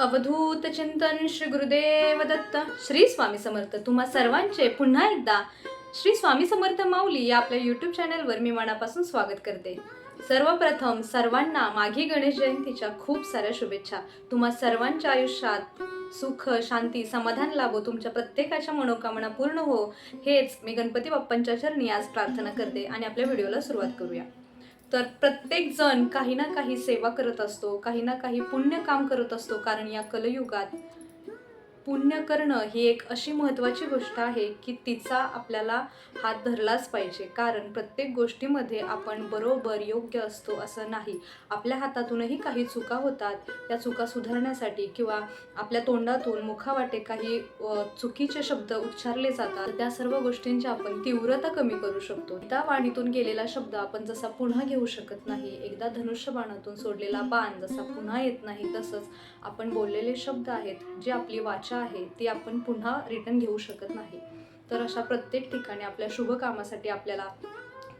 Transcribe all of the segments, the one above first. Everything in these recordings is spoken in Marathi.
अवधूत चिंतन श्री गुरुदेव दत्त. श्री स्वामी समर्थ. तुम्हा सर्वांचे पुन्हा एकदा श्री स्वामी समर्थ माऊली या आपल्या यूट्यूब चॅनलवर मी मनापासून स्वागत करते. सर्वप्रथम सर्वांना माघी गणेश जयंतीच्या खूप साऱ्या शुभेच्छा. तुम्हा सर्वांच्या आयुष्यात सुख शांती समाधान लाभो तुमच्या प्रत्येकाच्या मनोकामना पूर्ण हो हेच मी गणपती बाप्पांच्या चरणी आज प्रार्थना करते आणि आपल्या व्हिडिओला सुरुवात करूया. तर प्रत्येक जण काही ना काही सेवा करत असतो काही ना काही पुण्य काम करत असतो कारण या कलयुगात पुण्य करणं ही एक अशी महत्त्वाची गोष्ट आहे की तिचा आपल्याला हात धरलाच पाहिजे. कारण प्रत्येक गोष्टीमध्ये आपण बरोबर योग्य असतो असं नाही. आपल्या हातातूनही काही चुका होतात. त्या चुका सुधारण्यासाठी किंवा आपल्या तोंडातून मुखावाटे काही चुकीचे शब्द उच्चारले जातात. त्या सर्व गोष्टींची आपण तीव्रता कमी करू शकतो. त्या वाणीतून गेलेला शब्द आपण जसा पुन्हा घेऊ शकत नाही एकदा धनुष्यबाणातून सोडलेला बाण जसा पुन्हा येत नाही तसंच आपण बोललेले शब्द आहेत जे आपली वाचा आहे ती आपण पुन्हा रिटर्न घेऊ शकत नाही. तर अशा प्रत्येक ठिकाणी आपल्या शुभ कामासाठी आपल्याला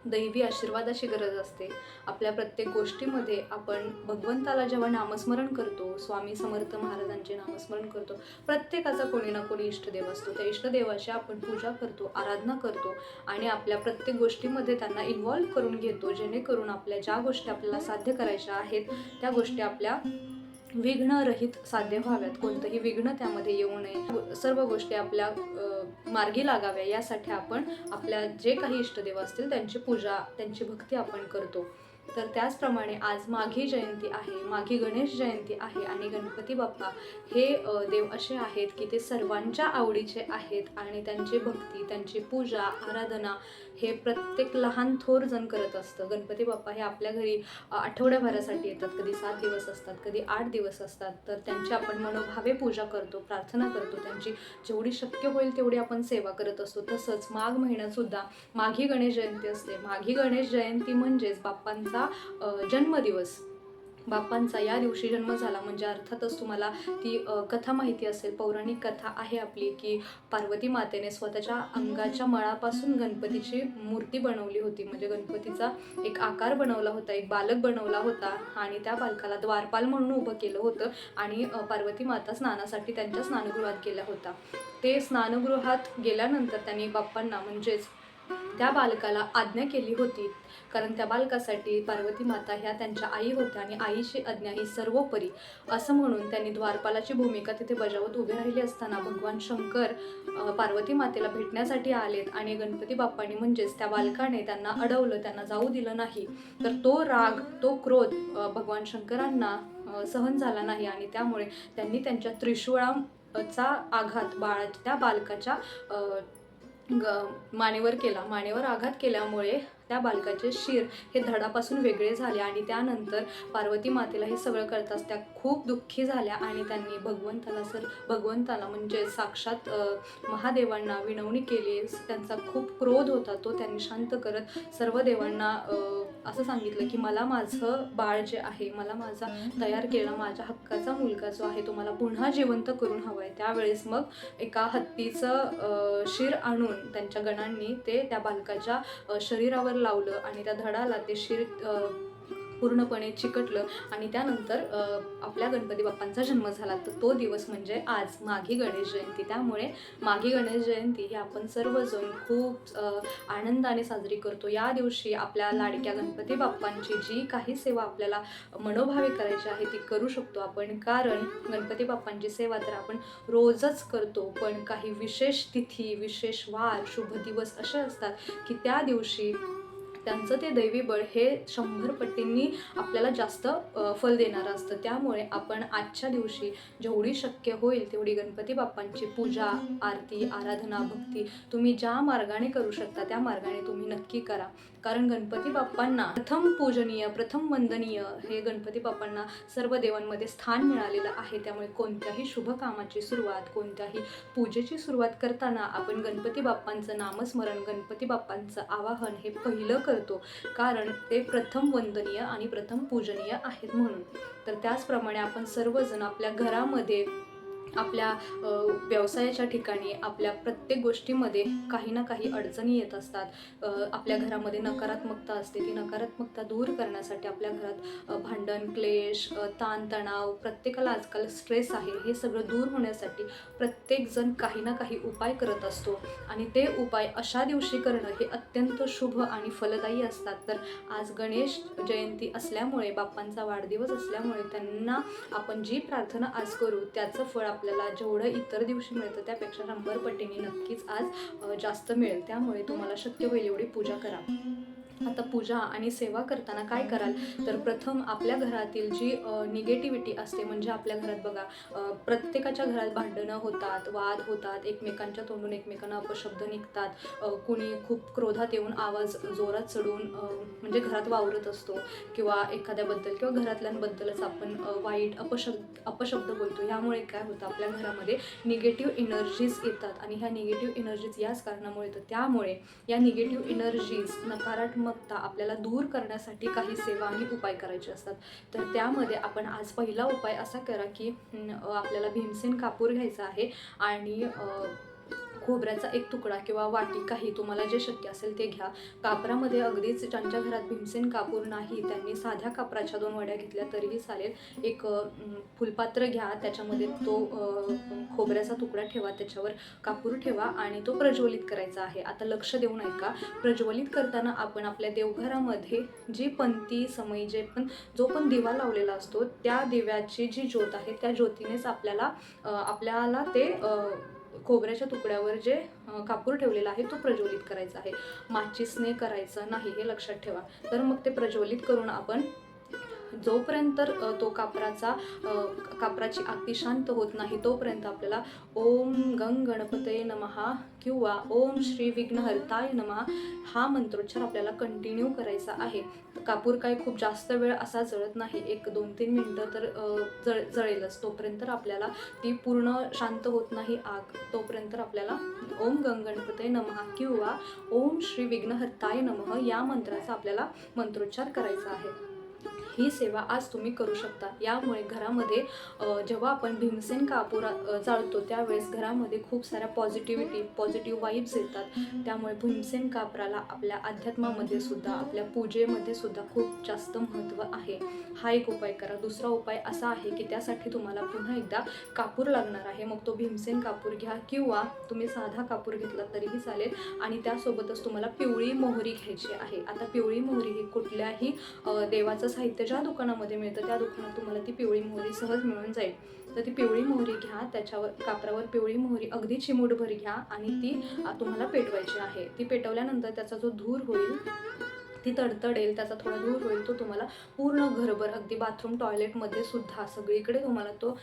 दैवी आशीर्वादाची गरज असते. आपल्या प्रत्येक गोष्टीमध्ये आपण भगवंताला जेव्हा नामस्मरण करतो स्वामी समर्थ महाराजांचे नामस्मरण करतो प्रत्येकाचा कोणी ना कोणी इष्टदेव असतो. त्या इष्टदेवाची आपण पूजा करतो आराधना करतो आणि आपल्या प्रत्येक गोष्टीमध्ये त्यांना इन्व्हॉल्व करून घेतो जेणेकरून आपल्या ज्या गोष्टी आपल्याला साध्य करायच्या आहेत त्या गोष्टी आपल्या विघ्नरहित साध्य व्हाव्यात. कोणतंही विघ्न त्यामध्ये येऊ नये. सर्व गोष्टी आपल्या मार्गी लागाव्या. यासाठी आपण आपल्या जे काही इष्टदेव असतील त्यांची पूजा त्यांची भक्ती आपण करतो. तर त्याचप्रमाणे आज माघी जयंती आहे माघी गणेश जयंती आहे आणि गणपती बाप्पा हे देव असे आहेत की ते सर्वांच्या आवडीचे आहेत आणि त्यांची भक्ती त्यांची पूजा आराधना हे प्रत्येक लहान थोर जण करत असतं. गणपती बाप्पा हे आपल्या घरी आठवड्याभरासाठी येतात. कधी सात दिवस असतात कधी आठ दिवस असतात. तर त्यांची आपण मनोभावे पूजा करतो प्रार्थना करतो. त्यांची जेवढी शक्य होईल तेवढी आपण सेवा करत असतो. तसंच माघ महिन्यातसुद्धा माघी गणेश जयंती असते. माघी गणेश जयंती म्हणजेच बाप्पांचं अ, जन्मदिवस. बाप्पांचा या दिवशी जन्म झाला म्हणजे अर्थातच तुम्हाला ती कथा माहिती असेल पौराणिक कथा आहे आपली की पार्वती मातेने स्वतःच्या अंगाच्या मळापासून गणपतीची मूर्ती बनवली होती. म्हणजे गणपतीचा एक आकार बनवला होता एक बालक बनवला होता आणि त्या बालकाला द्वारपाल म्हणून उभं केलं होतं आणि पार्वती माता स्नानासाठी त्यांच्या स्नानगृहात गेल्या होत्या. ते स्नानगृहात गेल्यानंतर त्यांनी बाप्पांना म्हणजेच त्या बालकाला आज्ञा केली होती. कारण त्या बालकासाठी पार्वती माता ह्या त्यांच्या आई होत्या आणि आईची आज्ञा ही सर्वोपरी. असं म्हणून त्यांनी द्वारपालाची भूमिका तिथे बजावत उभे राहिले असताना भगवान शंकर पार्वती मातेला भेटण्यासाठी आलेत आणि गणपती बाप्पांनी म्हणजेच त्या बालकाने त्यांना अडवलं त्यांना जाऊ दिलं नाही. तर तो राग तो क्रोध भगवान शंकरांना सहन झाला नाही आणि त्यामुळे त्यांनी त्यांच्या त्रिशूळाचा आघात बाळा त्या बालकाच्या ग मानेवर केला. मानेवर आघात केल्यामुळे त्या बालकाचे शिर हे धडापासून वेगळे झाले आणि त्यानंतर पार्वती मातेला हे सगळं करताच त्या खूप दुःखी झाल्या आणि त्यांनी भगवंताला सर भगवंताला म्हणजे साक्षात महादेवांना विनवणी केली. त्यांचा खूप क्रोध होता तो त्यांनी शांत करत सर्व देवांना असं सांगितलं की मला माझं बाळ जे आहे मला माझा तयार केला माझ्या हक्काचा मुलगा जो आहे तो मला पुन्हा जिवंत करून हवा आहे त्यावेळेस मग एका हत्तीचं शिर आणून त्यांच्या गणांनी ते त्या बालकाच्या शरीरावर लावलं आणि त्या धडाला ते शिर पूर्णपणे चिकटलं आणि त्यानंतर आपल्या गणपती बाप्पांचा जन्म झाला. तर तो दिवस म्हणजे आज माघी गणेश जयंती. त्यामुळे माघी गणेश जयंती ही आपण सर्वजण खूप आनंदाने साजरी करतो. या दिवशी आपल्या लाडक्या गणपती बाप्पांची जी काही सेवा आपल्याला मनोभावे करायची आहे ती करू शकतो आपण. कारण गणपती बाप्पांची सेवा तर आपण रोजच करतो पण काही विशेष तिथी विशेष वार शुभ दिवस असे असतात की त्या दिवशी त्यांचं ते दैवी बळ हे शंभर पटींनी आपल्याला जास्त फल देणारं असतं. त्यामुळे आपण आजच्या दिवशी जेवढी शक्य होईल तेवढी गणपती बाप्पांची पूजा आरती आराधना भक्ती तुम्ही ज्या मार्गाने करू शकता त्या मार्गाने तुम्ही नक्की करा. कारण गणपती बाप्पांना प्रथम पूजनीय प्रथम वंदनीय हे गणपती बाप्पांना सर्व देवांमध्ये स्थान मिळालेलं आहे. त्यामुळे कोणत्याही शुभ कामाची सुरुवात कोणत्याही पूजेची सुरुवात करताना आपण गणपती बाप्पांचं नामस्मरण गणपती बाप्पांचं आवाहन हे पहिलं करतो. कारण ते प्रथम वंदनीय आणि प्रथम पूजनीय आहेत म्हणून. तर त्याचप्रमाणे आपण सर्वजण आपल्या घरामध्ये आपल्या व्यवसायाच्या ठिकाणी आपल्या प्रत्येक गोष्टीमध्ये काही ना काही अडचणी येत असतात. आपल्या घरामध्ये नकारात्मकता असते. ती नकारात्मकता दूर करण्यासाठी आपल्या घरात भांडण क्लेश ताणतणाव प्रत्येकाला आजकाल स्ट्रेस आहे. हे सगळं दूर होण्यासाठी प्रत्येकजण काही ना काही उपाय करत असतो. आणि ते उपाय अशा दिवशी करणं हे अत्यंत शुभ आणि फलदायी असतात. तर आज गणेश जयंती असल्यामुळे बाप्पांचा वाढदिवस असल्यामुळे त्यांना आपण जी प्रार्थना आज करू त्याचं फळ आपल्याला जेवढं इतर दिवशी मिळतं त्यापेक्षा शंभर पटीने नक्कीच आज जास्त मिळेल. त्यामुळे तुम्हाला शक्य होईल एवढी पूजा करा. आता पूजा आणि सेवा करताना काय कराल? तर प्रथम आपल्या घरातील जी निगेटिव्हिटी असते म्हणजे आपल्या घरात बघा प्रत्येकाच्या घरात भांडणं होतात वाद होतात एकमेकांच्या तोंडून एकमेकांना अपशब्द निघतात कुणी खूप क्रोधात येऊन आवाज जोरात चढून म्हणजे घरात वावरत असतो किंवा एखाद्याबद्दल किंवा घरातल्यांबद्दलच आपण वाईट अपशब्द अपशब्द बोलतो. यामुळे काय होतं? आपल्या घरामध्ये निगेटिव्ह एनर्जीज येतात आणि ह्या निगेटिव्ह एनर्जीज याच कारणामुळे येतात. त्यामुळे या निगेटिव्ह एनर्जीज नकारात्मकता आपल्याला दूर करण्यासाठी काही सेवा आणि उपाय करायचे असतात. तर त्यामध्ये आपण आज पहिला उपाय असा करा की आपल्याला भीमसेन कापूर घ्यायचा आहे आणि खोबऱ्याचा एक तुकडा किंवा वाटी काही तुम्हाला जे शक्य असेल ते घ्या. कापरामध्ये अगदीच ज्यांच्या घरात भीमसेन कापूर नाही त्यांनी साध्या कापराच्या दोन वड्या घेतल्या तरीही चालेल. एक फुलपात्र घ्या त्याच्यामध्ये तो खोबऱ्याचा तुकडा ठेवा त्याच्यावर कापूर ठेवा आणि तो प्रज्वलित करायचा आहे. आता लक्ष देऊन ऐका. प्रज्वलित करताना आपण आपल्या देवघरामध्ये जी पंथी समयी जे पण जो पण दिवा लावलेला असतो त्या दिव्याची जी ज्योत आहे त्या ज्योतीनेच आपल्याला आपल्याला ते खोबऱ्याच्या तुकड्यावर जे कापूर ठेवलेला आहे तो प्रज्वलित करायचा आहे. माचीसने करायचं नाही हे लक्षात ठेवा. तर मग ते प्रज्वलित करून आपण जोपर्यंत तो कापराचा कापराची आगती शांत होत नाही तोपर्यंत आपल्याला ओम गंग गणपतये नमहा किंवा ओम श्री विघ्नहर्ताय नमहा हा मंत्रोच्चार आपल्याला कंटिन्यू करायचा आहे. कापूर काय खूप जास्त वेळ असा जळत नाही एक दोन तीन मिनटं तर जळ जळेलच. तोपर्यंत आपल्याला ती पूर्ण शांत होत नाही आग. तोपर्यंत आपल्याला ओम गंग गणपतये नमहा किंवा ओम श्री विघ्नहर्ताय नमः या मंत्राचा आपल्याला मंत्रोच्चार करायचा आहे. ही सेवा आज तुम्ही करू शकता. यामुळे घरामध्ये जेव्हा आपण भीमसेन कापूर चालतो त्यावेळेस घरामध्ये खूप साऱ्या पॉझिटिव्हिटी पॉझिटिव्ह वाईब्स येतात. त्यामुळे भीमसेन कापराला आपल्या अध्यात्मामध्ये सुद्धा आपल्या पूजेमध्ये सुद्धा खूप जास्त महत्त्व आहे. हा एक उपाय करा. दुसरा उपाय असा आहे की त्यासाठी तुम्हाला पुन्हा एकदा कापूर लागणार आहे. मग तो भीमसेन कापूर घ्या किंवा तुम्ही साधा कापूर घेतला तरीही चालेल आणि त्यासोबतच तुम्हाला पिवळी मोहरी घ्यायची आहे. आता पिवळी मोहरी ही कुठल्याही देवाचं साहित्य ज्या दुकानामध्ये मिळतं त्या दुकानात तुम्हाला ती पिवळी मोहरी सहज मिळून जाईल. तर ती पिवळी मोहरी घ्या त्याच्यावर कापरावर पिवळी मोहरी अगदी चिमूटभर घ्या आणि ती तुम्हाला पेटवायची आहे. ती पेटवल्यानंतर त्याचा जो धूर होईल ती तडतडेल त्याचा थोडा धूर होईल तो तुम्हाला पूर्ण घरभर अगदी बाथरूम टॉयलेटमध्ये सुद्धा सगळीकडे तुम्हाला तो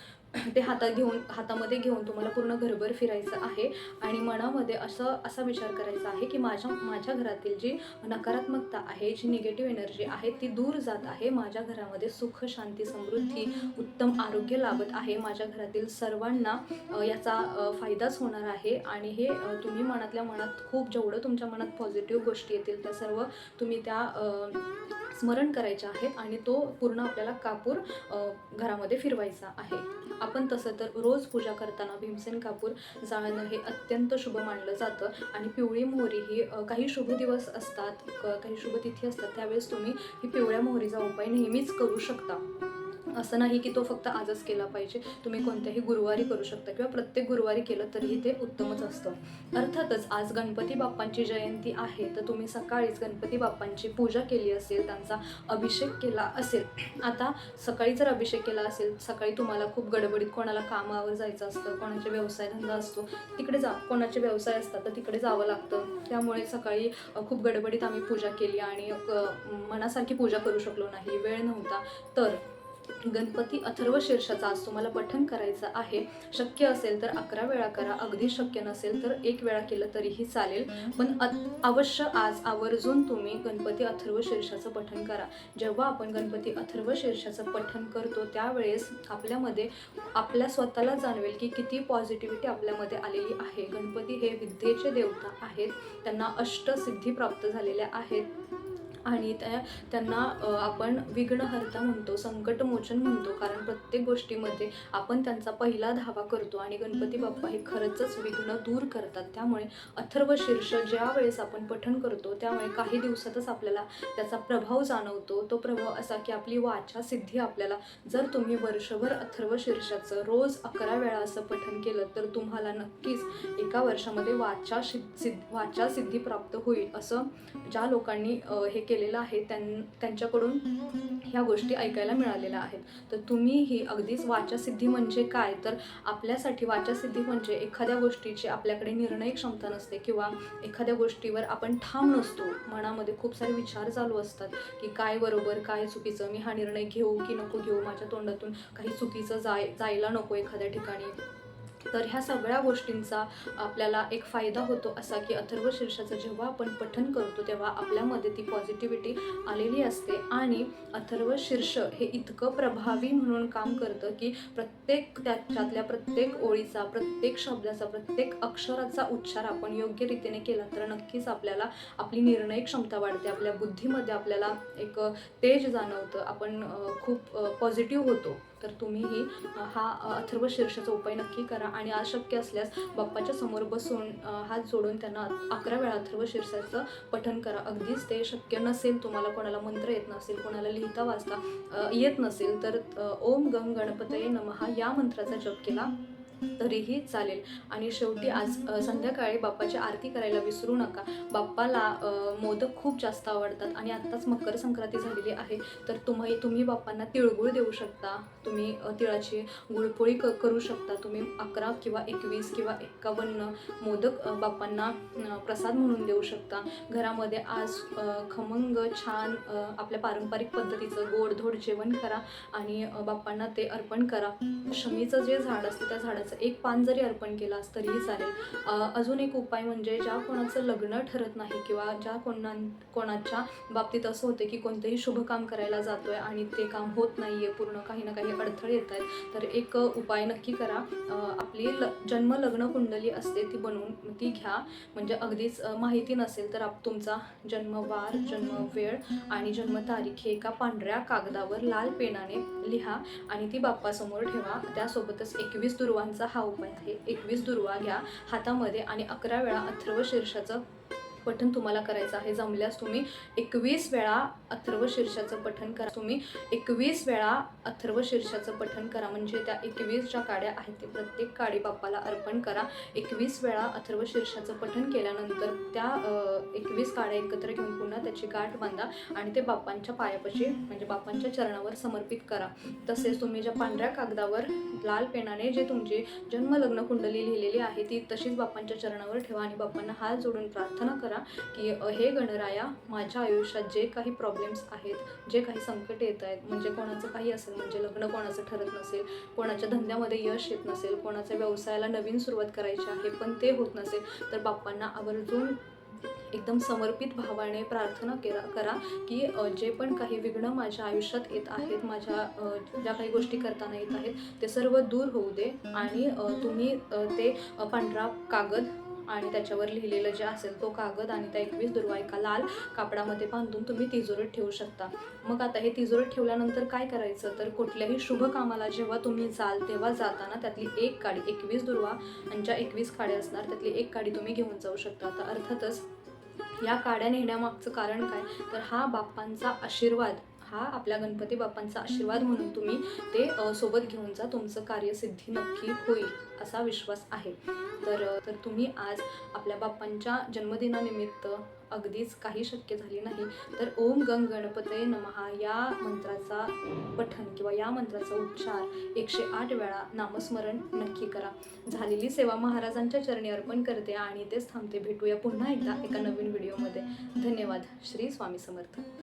ते हातात घेऊन हातामध्ये घेऊन तुम्हाला पूर्ण घरभर फिरायचं आहे. आणि मनामध्ये असं असा विचार करायचा आहे की माझ्या माझ्या घरातील जी नकारात्मकता आहे जी निगेटिव्ह एनर्जी आहे ती दूर जात आहे. माझ्या घरामध्ये सुख शांती समृद्धी उत्तम आरोग्य लाभत आहे. माझ्या घरातील सर्वांना याचा फायदाच होणार आहे. आणि हे तुम्ही मनातल्या मनात खूप जेवढं तुमच्या मनात पॉझिटिव्ह गोष्टी येतील त्या सर्व तुम्ही त्या स्मरण करायच्या आहेत. आणि तो पूर्ण आपल्याला कापूर घरामध्ये फिरवायचा आहे. आपण तसं तर रोज पूजा करताना भीमसेन कापूर जाळणं हे अत्यंत शुभ मानलं जातं. आणि पिवळी मोहरी ही काही शुभ दिवस असतात काही शुभ तिथी असतात त्यावेळेस तुम्ही ही पिवळ्या मोहरीचा उपाय नेहमीच करू शकता. असं नाही की तो फक्त आजच केला पाहिजे. तुम्ही कोणत्याही गुरुवारी करू शकता किंवा प्रत्येक गुरुवारी केलं तरीही ते उत्तमच असतं. अर्थातच आज गणपती बाप्पांची जयंती आहे तर तुम्ही सकाळीच गणपती बाप्पांची पूजा केली असेल त्यांचा अभिषेक केला असेल. आता सकाळी जर अभिषेक केला असेल सकाळी तुम्हाला खूप गडबडीत कोणाला कामावर जायचं असतं कोणाचे व्यवसाय धंदा असतो तिकडे जा कोणाचे व्यवसाय असतात तर तिकडे जावं लागतं. त्यामुळे सकाळी खूप गडबडीत आम्ही पूजा केली आणि मनासारखी पूजा करू शकलो नाही वेळ नव्हता. तर गणपती अथर्व शीर्षाचा आज तुम्हाला पठन करायचं आहे. शक्य असेल तर अकरा वेळा करा अगदी शक्य नसेल तर एक वेळा केलं तरीही चालेल. पण अवश्य आज आवर्जून तुम्ही गणपती अथर्व शीर्षाचं पठन करा. जेव्हा आपण गणपती अथर्व शीर्षाचं पठन करतो त्यावेळेस आपल्यामध्ये आपल्या स्वतःला जाणवेल की किती पॉझिटिव्हिटी आपल्यामध्ये आलेली आहे. गणपती हे विद्येचे देवता आहेत. त्यांना अष्टसिद्धी प्राप्त झालेल्या आहेत. आणि त्या त्यांना आपण विघ्नहर्ता म्हणतो संकटमोचन म्हणतो कारण प्रत्येक गोष्टीमध्ये आपण त्यांचा पहिला धावा करतो आणि गणपती बाप्पा हे खरंचच विघ्न दूर करतात. त्यामुळे अथर्व शीर्ष ज्या वेळेस आपण पठण करतो त्यामुळे काही दिवसातच आपल्याला त्याचा प्रभाव जाणवतो. तो प्रभाव असा की आपली वाचा सिद्धी आपल्याला जर तुम्ही वर्षभर अथर्व शीर्षाचं रोज अकरा वेळा असं पठण केलं तर तुम्हाला नक्कीच एका वर्षामध्ये वाचा सिद्ध वाचा सिद्धी प्राप्त होईल असं ज्या लोकांनी हे हे केलेलं आहे त्यां त्यांच्याकडून ह्या गोष्टी ऐकायला मिळालेल्या आहेत. तर तुम्हीही अगदीच वाचासिद्धी म्हणजे काय? तर आपल्यासाठी वाचासिद्धी म्हणजे एखाद्या गोष्टीची आपल्याकडे निर्णय क्षमता नसते किंवा एखाद्या गोष्टीवर आपण ठाम नसतो. मनामध्ये खूप सारे विचार चालू असतात की काय बरोबर काय चुकीचं? मी हा निर्णय घेऊ की नको घेऊ? माझ्या तोंडातून काही चुकीचं जाय जायला नको एखाद्या ठिकाणी. तर ह्या सगळ्या गोष्टींचा आपल्याला एक फायदा होतो असा की अथर्व शीर्षाचं जेव्हा आपण पठन करतो तेव्हा आपल्यामध्ये ती पॉझिटिव्हिटी आलेली असते. आणि अथर्व शीर्ष हे इतकं प्रभावी म्हणून काम करतं की प्रत्येक त्याच्यातल्या प्रत्येक ओळीचा प्रत्येक शब्दाचा प्रत्येक अक्षराचा उच्चार आपण योग्य रीतीने केला तर नक्कीच आपल्याला आपली निर्णय क्षमता वाढते. आपल्या बुद्धीमध्ये आपल्याला एक तेज जाणवतं. आपण खूप पॉझिटिव्ह होतो. तर तुम्हीही हा अथर्व शीर्षाचा उपाय नक्की करा आणि अशक्य असल्यास बाप्पाच्या समोर बसून हात जोडून त्यांना अकरा वेळा अथर्व शीर्षाचं पठण करा. अगदीच ते शक्य नसेल तुम्हाला कोणाला मंत्र येत नसेल कोणाला लिहिता वाचता येत नसेल तर ओम गंग गणपतये नमहा या मंत्राचा जप केला. तरीही चालेल. आणि शेवटी आज संध्याकाळी बाप्पाची आरती करायला विसरू नका. बाप्पाला मोदक खूप जास्त आवडतात आणि आत्ताच मकर संक्रांती झालेली आहे. तर तुम्ही तुम्ही बाप्पांना तिळगुळ देऊ शकता. तुम्ही तिळाची गुळपोळी क करू शकता. तुम्ही अकरा किंवा एकवीस किंवा एकावन्न मोदक बाप्पांना प्रसाद म्हणून देऊ शकता. घरामध्ये आज खमंग छान आपल्या पारंपरिक पद्धतीचं गोडधोड जेवण करा आणि बाप्पांना ते अर्पण करा. शमीचं जे झाड असतं त्या झाडाचं एक पान जरी अर्पण केलास तरीही चालेल. अजून एक उपाय म्हणजे ज्या कोणाचं लग्न ठरत नाही किंवा ज्या कोणा कोणाच्या बाबतीत असं होते की कोणतंही शुभ काम करायला जातोय आणि ते काम होत नाहीये पूर्ण काही ना काही अडथळे येत आहेत तर एक उपाय नक्की करा. आपली ल जन्म लग्न कुंडली असते ती बनवून ती घ्या. म्हणजे अगदीच माहिती नसेल तर आप तुमचा जन्मवार जन्म वेळ आणि जन्मतारीख हे एका पांढऱ्या कागदावर लाल पेनाने लिहा आणि ती बाप्पासमोर ठेवा. त्यासोबतच एकवीस दुर्वांचा हा उपाय आहे. एकवीस दुर्वा घ्या हातामध्ये आणि अकरा वेळा अथर्व शीर्षाचं पठण तुम्हाला करायचं आहे. जमल्यास तुम्ही एकवीस वेळा अथर्व शीर्षाचं पठण करा. तुम्ही एकवीस वेळा अथर्व शीर्षाचं पठण करा. म्हणजे त्या एकवीस ज्या काड्या आहेत ते प्रत्येक काडी बाप्पाला अर्पण करा. एकवीस वेळा अथर्व शीर्षाचं पठण केल्यानंतर त्या एकवीस काड्या एकत्र घेऊन पुन्हा त्याची गाठ बांधा आणि ते बाप्पांच्या पायापाशी म्हणजे बाप्पांच्या चरणावर समर्पित करा. तसेच तुम्ही ज्या पांढऱ्या कागदावर लाल पेनाने जे तुमची जन्मलग्न कुंडली लिहिलेली आहे ती तशीच बाप्पांच्या चरणावर ठेवा आणि बाप्पांना हात जोडून प्रार्थना करा. की हे गणराया माझ्या आयुष्यात जे काही प्रॉब्लेम्स आहेत जे काही संकट येत आहेत म्हणजे कोणाचं काही असेल म्हणजे लग्न कोणाचं ठरत नसेल कोणाच्या धंद्यामध्ये यश येत नसेल कोणाच्या व्यवसायाला नवीन सुरुवात करायची आहे पण ते होत नसेल तर बाप्पांना आवर्जून एकदम समर्पित भावाने प्रार्थना केला करा की जे पण काही विघ्न माझ्या आयुष्यात येत आहेत माझ्या ज्या काही गोष्टी करताना येत आहेत ते सर्व दूर होऊ दे आणि तुम्ही ते पांढरा कागद आणि त्याच्यावर लिहिलेलं जे असेल तो कागद आणि त्या एकवीस दुर्वा एका लाल कापडामध्ये बांधून तुम्ही तिजोरीत ठेवू शकता. मग आता हे तिजोरीत ठेवल्यानंतर काय करायचं? तर कुठल्याही शुभ कामाला जेव्हा तुम्ही जाल तेव्हा जाताना त्यातली एक काडी एकवीस दुर्वा आणि ज्या एकवीस काड्या असणार त्यातली एक काडी तुम्ही घेऊन जाऊ शकता. आता अर्थातच या काड्या नेण्यामागचं कारण काय? तर हा बाप्पांचा आशीर्वाद. हा आपल्या गणपती बाप्पांचा आशीर्वाद म्हणून तुम्ही ते सोबत घेऊन जा. तुमचं कार्यसिद्धी नक्की होईल असा विश्वास आहे. तर तर तुम्ही आज आपल्या बाप्पांच्या जन्मदिनानिमित्त अगदीच काही शक्य झाली नाही. तर ओम गंग गणपते नमहा या मंत्राचा पठन किंवा या मंत्राचा उच्चार एकशे आठ वेळा नामस्मरण नक्की करा. झालेली सेवा महाराजांच्या चरणी अर्पण करते आणि तेच थांबते. भेटूया पुन्हा एकदा एका नवीन व्हिडिओमध्ये. धन्यवाद. श्री स्वामी समर्थ.